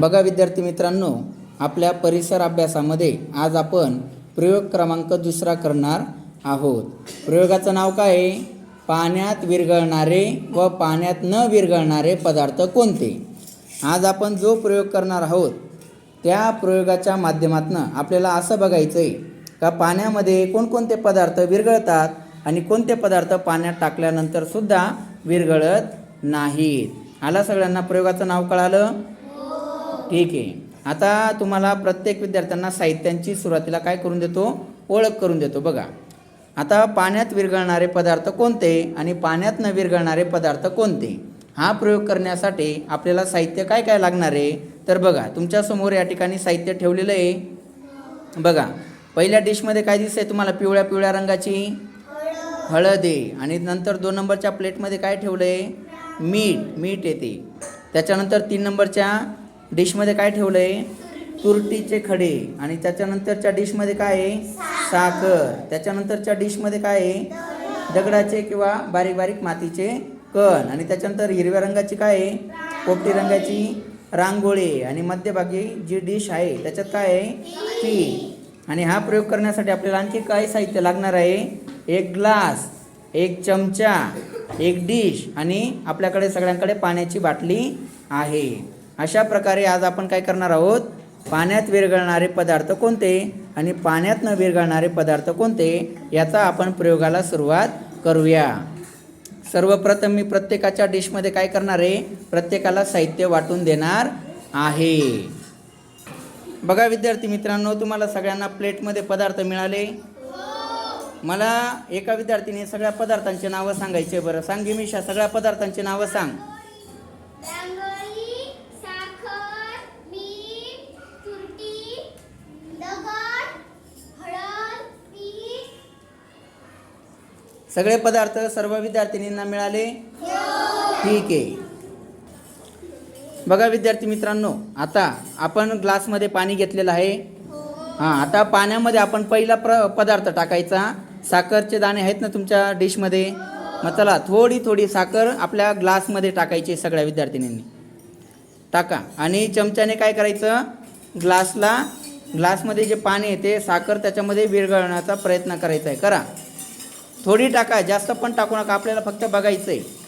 बघा विद्यार्थी मित्रांनो आपल्या परिसर अभ्यासामध्ये आज आपण प्रयोग क्रमांक दुसरा करणार आहोत. प्रयोगाचं नाव काय आहे? पाण्यात विरघळणारे व पाण्यात न विरघळणारे पदार्थ कोणते? आज आपण जो प्रयोग करणार आहोत त्या प्रयोगाच्या माध्यमातून आपल्याला असं बघायचं आहे का पाण्यामध्ये कोणकोणते पदार्थ विरघळतात आणि कोणते पदार्थ पाण्यात टाकल्यानंतर सुद्धा विरघळत नाहीत? आला सगळ्यांना प्रयोगाचं नाव कळालं? ठीक आहे. आता तुम्हाला प्रत्येक विद्यार्थ्यांना साहित्यांची सुरुवातीला काय करून देतो? ओळख करून देतो. बघा. आता पाण्यात विरघळणारे पदार्थ कोणते आणि पाण्यात न विरघळणारे पदार्थ कोणते? हा प्रयोग करण्यासाठी आपल्याला साहित्य काय काय लागणार आहे? तर बघा तुमच्यासमोर या ठिकाणी साहित्य ठेवलेलं आहे. बघा. पहिल्या डिशमध्ये काय दिसतंय तुम्हाला? पिवळ्या पिवळ्या रंगाची हळद आहे. आणि नंतर दोन नंबरच्या प्लेटमध्ये काय ठेवलं आहे मीठ. मीठ येते. त्याच्यानंतर तीन नंबरच्या डिशमध्ये काय ठेवलं आहे तुरटीचे खडे. आणि त्याच्यानंतरच्या डिशमध्ये काय आहे? साखर. त्याच्यानंतरच्या डिशमध्ये काय आहे? दगडाचे किंवा बारीक बारीक मातीचे कण. आणि त्याच्यानंतर हिरव्या रंगाची काय आहे? पोपटी रंगाची रांगोळी. आणि मध्यभागी जी डिश आहे त्याच्यात काय आहे? ती आणि हा प्रयोग करण्यासाठी आपल्याला आणखी काय साहित्य लागणार आहे? एक ग्लास एक चमचा एक डिश. आणि आपल्याकडे सगळ्यांकडे पाण्याची बाटली आहे. अशा प्रकारे आज आपण काय करणार आहोत? पाण्यात विरघळणारे पदार्थ कोणते? आणि पाण्यात न विरघळणारे पदार्थ कोणते? याचा आपण प्रयोगाला सुरुवात करूया. सर्वप्रथम मी प्रत्येकाच्या डिशमध्ये काय करणार आहे? प्रत्येकाला साहित्य वाटून देणार आहे. बघा विद्यार्थी मित्रांनो तुम्हाला सगळ्यांना प्लेटमध्ये पदार्थ मिळाले? मला एका विद्यार्थीने सगळ्या पदार्थांची नावं सांगायचे बरं. सांग गिमिषा सगळ्या पदार्थांची नावं सांग रांगोळी साखर मीठ तुरटी दगड हळद पीठ सगळे पदार्थ सर्व विद्यार्थिनींना मिळाले? ठीक आहे. बघा विद्यार्थी मित्रांनो आता आपण ग्लासमध्ये पाणी घेतलेलं आहे. हां आता पाण्यामध्ये आपण पहिला प्र पदार्थ टाकायचा. साखरचे दाणे आहेत ना तुमच्या डिशमध्ये? मग चला थोडी थोडी साखर आपल्या ग्लासमध्ये टाकायची सगळ्या विद्यार्थिनींनी. टाका. आणि चमच्याने काय करायचं? ग्लासला ग्लासमध्ये जे पाणी आहे ते साखर त्याच्यामध्ये विरघळण्याचा प्रयत्न करायचा आहे. करा. थोडी टाका जास्त पण टाकू नका आपल्याला फक्त बघायचं आहे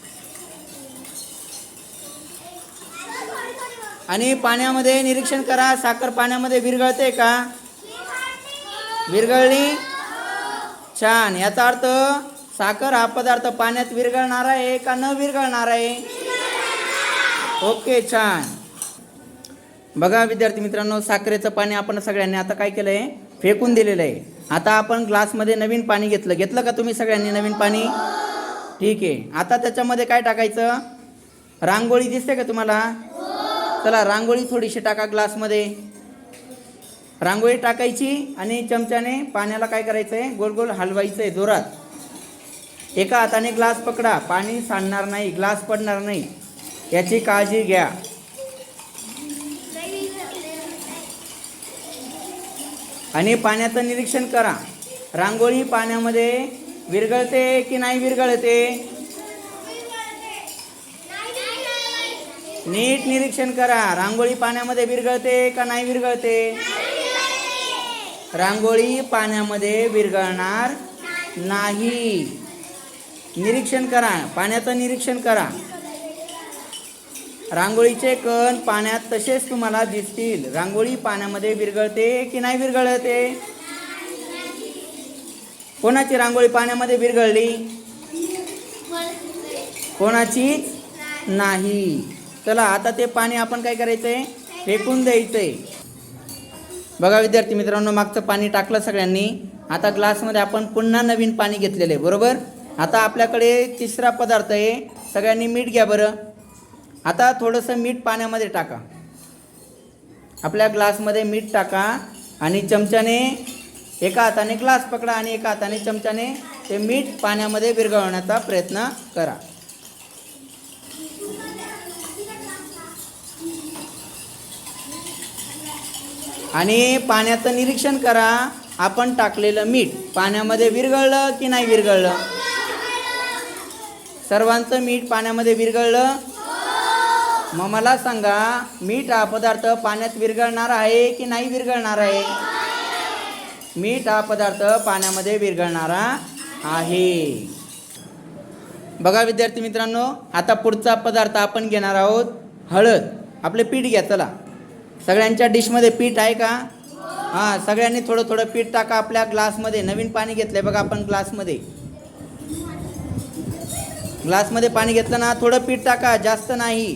आणि पाण्यामध्ये निरीक्षण करा साखर पाण्यामध्ये विरघळते का? विरघळली? छान. याचा अर्थ साखर हा पदार्थ पाण्यात विरघळणार आहे का न विरघळणार आहे? ओके छान. बघा विद्यार्थी मित्रांनो साखरेचं पाणी आपण सगळ्यांनी आता काय केलं आहे फेकून दिलेलं आहे. आता आपण ग्लासमध्ये नवीन पाणी घेतलं. घेतलं का तुम्ही सगळ्यांनी नवीन पाणी? ठीक आहे. आता त्याच्यामध्ये काय टाकायचं? रांगोळी दिसते का तुम्हाला? चला रांगोळी थोडीशी टाका ग्लासमध्ये. रांगोळी टाकायची आणि चमच्याने पाण्याला काय करायचं आहे गोल गोल हलवायचं आहे जोरात. एका हाताने ग्लास पकडा. पाणी सांडणार नाही ग्लास पडणार नाही. याची काळजी घ्या. आणि पाण्याचं निरीक्षण करा. रांगोळी पाण्यामध्ये विरघळते की नाही विरघळते? नीट निरीक्षण करा. रांगोळी पाण्यामध्ये विरघळते का नाही विरघळते? रांगोळी पाण्यामध्ये विरघळणार नाही. निरीक्षण करा. पाण्याचं निरीक्षण करा. रांगोळीचे कण पाण्यात तसेच तुम्हाला दिसतील. रांगोळी पाण्यामध्ये विरघळते की नाही विरघळते? कोणाची रांगोळी पाण्यामध्ये विरघळली? कोणाचीच नाही. चला आता ते पाणी आपण काय करायचंय? फेकून द्यायचंय. बघा विद्यार्थी मित्रांनो मागचं पाणी टाकलं सगळ्यांनी. आता ग्लासमध्ये आपण पुन्हा नवीन पाणी घेतलेलं आहे बरोबर? आता आपल्याकडे तिसरा पदार्थ आहे. सगळ्यांनी मीठ घ्या बरं. आता थोडंसं मीठ पाण्यामध्ये टाका. आपल्या ग्लासमध्ये मीठ टाका आणि चमच्याने एका हाताने ग्लास पकडा आणि एका हाताने चमच्याने ते मीठ पाण्यामध्ये विरघळवण्याचा प्रयत्न करा. आणि पाण्याचं निरीक्षण करा आपण टाकलेलं मीठ पाण्यामध्ये विरघळलं की नाही विरघळलं? सर्वांचं मीठ पाण्यामध्ये विरघळलं मग मला सांगा मीठ हा पदार्थ पाण्यात विरघळणार आहे की नाही विरघळणार आहे? मीठ हा पदार्थ पाण्यामध्ये विरघळणारा आहे. बघा विद्यार्थी मित्रांनो आता पुढचा पदार्थ आपण घेणार आहोत हळद. आपले पीठ घ्या चला. सगळ्यांच्या डिशमध्ये पीठ आहे का? हां सगळ्यांनी थोडं थोडं पीठ टाका आपल्या ग्लासमध्ये. नवीन पाणी घेतलं आहे बघा आपण ग्लासमध्ये. ग्लासमध्ये पाणी घेतलं ना थोडं पीठ टाका जास्त नाही.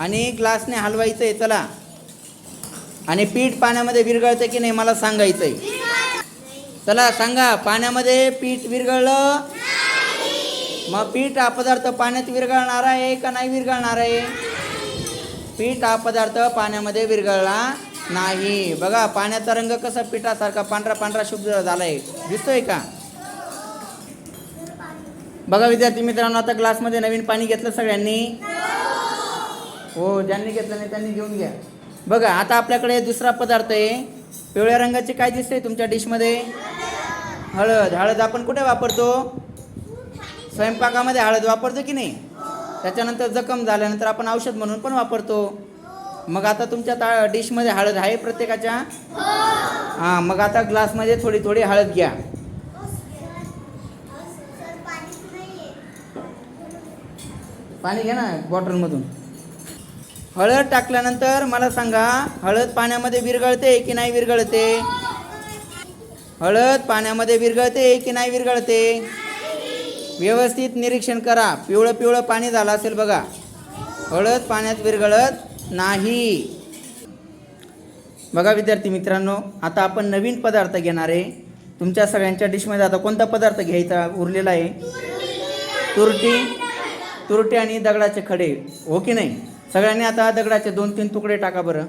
आणि ग्लासने हलवायचं आहे चला. आणि पीठ पाण्यामध्ये विरघळतं की नाही मला सांगायचं आहे चला सांगा पाण्यामध्ये पीठ विरघळलं? मग पीठ हा पदार्थ पाण्यात विरघळणार आहे का नाही विरघळणार आहे? पीठ हा पदार्थ पाण्यामध्ये विरघळला नाही. बघा पाण्याचा रंग कसा पिठासारखा पांढरा पांढरा शुभ्र झालाय. दिसतोय का? बघा विद्यार्थी मित्रांनो आता ग्लासमध्ये नवीन पाणी घेतलं सगळ्यांनी. हो ज्यांनी घेतलं नाही त्यांनी घेऊन घ्या. बघा आता आपल्याकडे दुसरा पदार्थ आहे. पिवळ्या रंगाचे काय दिसते तुमच्या डिशमध्ये? हळद. हळद आपण कुठे वापरतो? स्वयंपाकामध्ये हळद वापरतो की नाही? त्याच्यानंतर जखम झाल्यानंतर आपण औषध म्हणून पण वापरतो. मग आता तुमच्या ता डिशमध्ये हळद आहे प्रत्येकाच्या? हां मग आता ग्लासमध्ये थोडी थोडी हळद घ्या. पाणी घ्या ना बॉटलमधून. हळद टाकल्यानंतर मला सांगा हळद पाण्यामध्ये विरघळते की नाही विरघळते? हळद पाण्यामध्ये विरघळते की नाही विरघळते? व्यवस्थित निरीक्षण करा. पिवळं पिवळं पाणी झालं असेल बघा. हळद पाण्यात विरघळत नाही. बघा विद्यार्थी मित्रांनो आता आपण नवीन पदार्थ घेणार आहे. तुमच्या सगळ्यांच्या डिशमध्ये आता कोणता पदार्थ घ्यायचा उरलेला आहे? तुरटी. तुरटी आणि दगडाचे खडे हो की नाही? सगळ्यांनी आता दगडाचे दोन तीन तुकडे टाका बरं.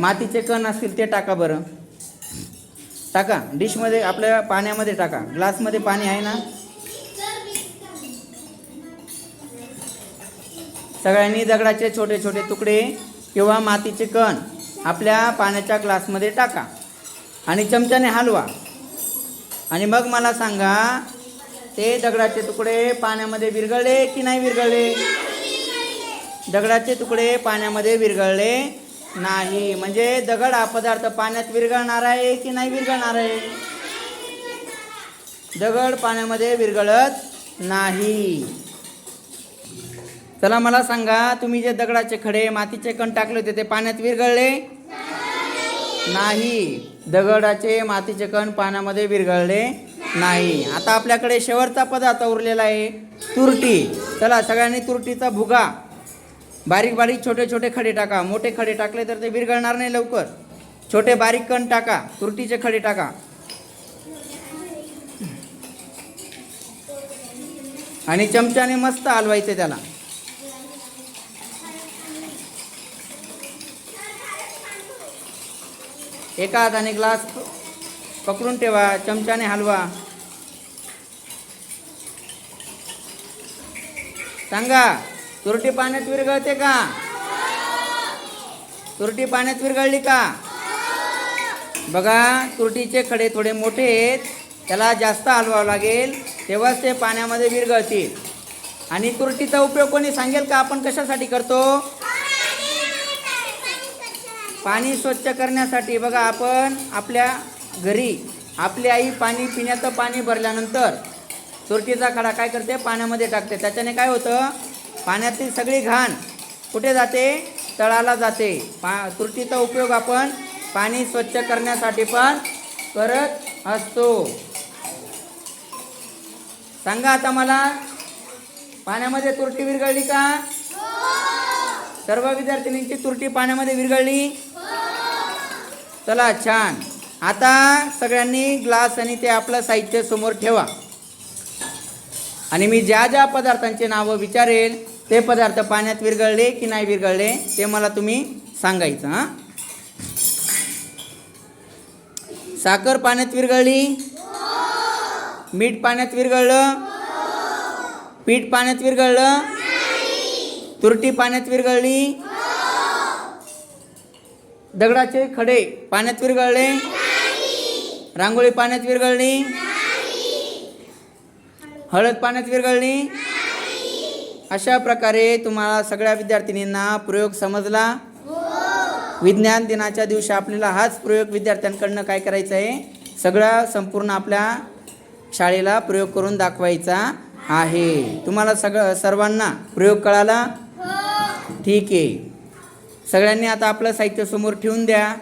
मातीचे कण असतील ते टाका बरं. टाका. डिशमध्ये आपल्या पाण्यामध्ये टाका. ग्लासमध्ये पाणी आहे ना? सगळ्यांनी दगडाचे छोटे छोटे तुकडे किंवा मातीचे कण आपल्या पाण्याच्या ग्लासमध्ये टाका. आणि चमच्याने हलवा. आणि मग मला सांगा ते दगडाचे तुकडे पाण्यामध्ये विरघळले की नाही विरघळले? दगडाचे तुकडे पाण्यामध्ये विरघळले नाही. म्हणजे दगड हा पदार्थ पाण्यात विरघळणार आहे की नाही विरघळणार आहे? दगड पाण्यामध्ये विरघळत नाही. चला मला सांगा तुम्ही जे दगडाचे खडे मातीचे कण टाकले होते ते पाण्यात विरघळले नाही. दगडाचे मातीचे कण पाण्यामध्ये विरघळले नाही. आता आपल्याकडे शेवटचा पदार्थ उरलेला आहे तुरटी. चला सगळ्यांनी तुरटीचा भुगा. बारीक बारीक छोटे छोटे खडे टाका. मोठे खडे टाकले तर ते विरघळणार नाही लवकर. छोटे बारीक कण टाका. तुरटीचे खडे टाका. आणि चमच्याने मस्त हलवायचे त्याला. एका हाताने ग्लास पकडून ठेवा. चमच्याने हलवा. सांगा. तुरटी पाण्यात विरघळते का? तुरटी पाण्यात विरघळली का? बघा तुरटीचे खडे थोडे मोठे आहेत. त्याला जास्त हलवावं लागेल. तेव्हाच ते पाण्यामध्ये विरघळतील. आणि तुरटीचा उपयोग कोणी सांगेल का? आपण कशासाठी करतो? पाणी स्वच्छ करण्यासाठी. बघा आपण आपल्या घरी आपली आई पाणी पिण्याचं पाणी भरल्यानंतर तुरटीचा खडा काय करते? पाण्यामध्ये टाकते. त्याच्याने काय होतं? पाण्यातील सगळी घाण कुठे जाते? तळाला जाते. पा तुरटीचा उपयोग आपण पाणी स्वच्छ करण्यासाठी पण करत असतो. सांगा आता मला पाण्यामध्ये तुरटी विरघळली का? सर्व विद्यार्थिनींची तुरटी पाण्यामध्ये विरघळली? चला छान. आता सगळ्यांनी ग्लास आणि ते आपलं साहित्य समोर ठेवा. आणि मी ज्या ज्या पदार्थांची नावं विचारेल ते पदार्थ पाण्यात विरघळले की नाही विरघळले ते मला तुम्ही सांगायचं हां? साखर पाण्यात विरघळली? मीठ पाण्यात विरघळलं? पीठ पाण्यात विरघळलं? तुरटी पाण्यात विरघळली? दगडाचे खडे पाण्यात विरघळले? रांगोळी पाण्यात विरघळली? हळद पाण्यात विरघळली? अशा प्रकारे तुम्हाला सगळ्या विद्यार्थिनींना प्रयोग समजला? विज्ञान दिनाच्या दिवशी आपल्याला हाच प्रयोग विद्यार्थ्यांकडनं काय करायचं आहे? सगळा संपूर्ण आपल्या शाळेला प्रयोग करून दाखवायचा आहे. तुम्हाला सगळं सर्वांना प्रयोग कळाला? ठीक आहे. सगळ्यांनी आता आपलं साहित्य समोर ठेवून द्या.